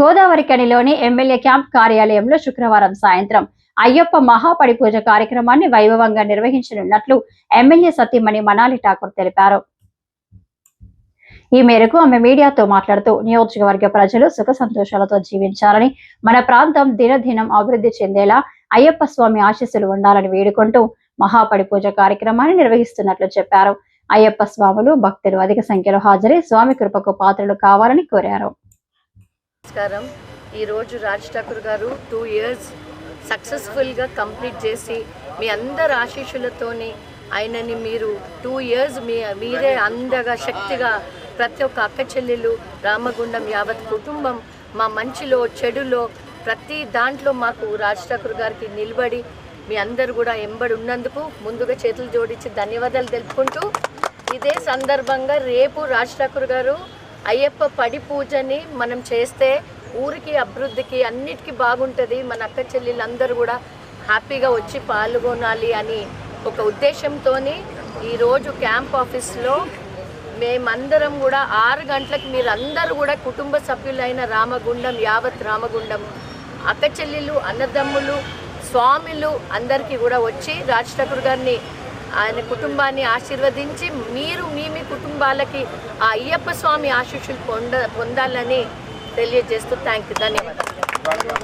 Godavari కణిలోని MLA camp కార్యాలయంలో శుక్రవారం సాయంత్రం అయ్యప్ప మహాపడి పూజ కార్యక్రమాన్ని వైభవంగా నిర్వహించనున్నట్లు ఎమ్మెల్యే సతీమణి మనాలి ఠాకూర్ తెలిపారు. ఈ మేరకు ఆమె మీడియాతో మాట్లాడుతూ నియోజకవర్గ ప్రజలు సుఖ సంతోషాలతో జీవించాలని మన ప్రాంతం దినదినం అభివృద్ధి చెందేలా అయ్యప్ప స్వామి ఆశీస్సులు ఉండాలని వేడుకుంటూ మహాపడి పూజ కార్యక్రమాన్ని నిర్వహిస్తున్నట్లు చెప్పారు. అయ్యప్ప స్వాములు భక్తులు అధిక సంఖ్యలో హాజరై స్వామి కృపకు పాత్రలు కావాలని కోరారు. నమస్కారం. ఈరోజు రాజ్ ఠాకూర్ గారు టూ ఇయర్స్ సక్సెస్ఫుల్గా కంప్లీట్ చేసి మీ అందరి ఆశీస్సులతోని ఆయనని మీరు టూ ఇయర్స్ మీ మీరే అందగా శక్తిగా ప్రతి ఒక్క అక్క చెల్లెలు రామగుండం యావత్ కుటుంబం మా మంచిలో చెడులో ప్రతి దాంట్లో మాకు రాజ్ ఠాకూర్ గారికి నిలబడి మీ అందరు కూడా ఎంబడి ఉన్నందుకు ముందుగా చేతులు జోడించి ధన్యవాదాలు తెలుపుకుంటూ ఇదే సందర్భంగా రేపు రాజ్ ఠాకూర్ గారు అయ్యప్ప పడి పూజని మనం చేస్తే ఊరికి అభివృద్ధికి అన్నిటికీ బాగుంటుంది. మన అక్క చెల్లెళ్ళందరూ కూడా హ్యాపీగా వచ్చి పాల్గొనాలి అని ఒక ఉద్దేశంతో ఈరోజు క్యాంప్ ఆఫీస్లో మేమందరం కూడా ఆరు గంటలకు మీరందరూ కూడా కుటుంబ సభ్యులైన రామగుండం యావత్ రామగుండం అక్క చెల్లెళ్ళు అన్నదమ్ములు స్వామిలు అందరికీ కూడా వచ్చి రాజ్ ఠాకూర్ గారిని ఆయన కుటుంబాన్ని ఆశీర్వదించి మీరు మీ మీ కుటుంబాలకి ఆ అయ్యప్ప స్వామి ఆశీస్సులు పొంద పొందాలని తెలియజేస్తూ థ్యాంక్ యూ ధన్యవాదాలు.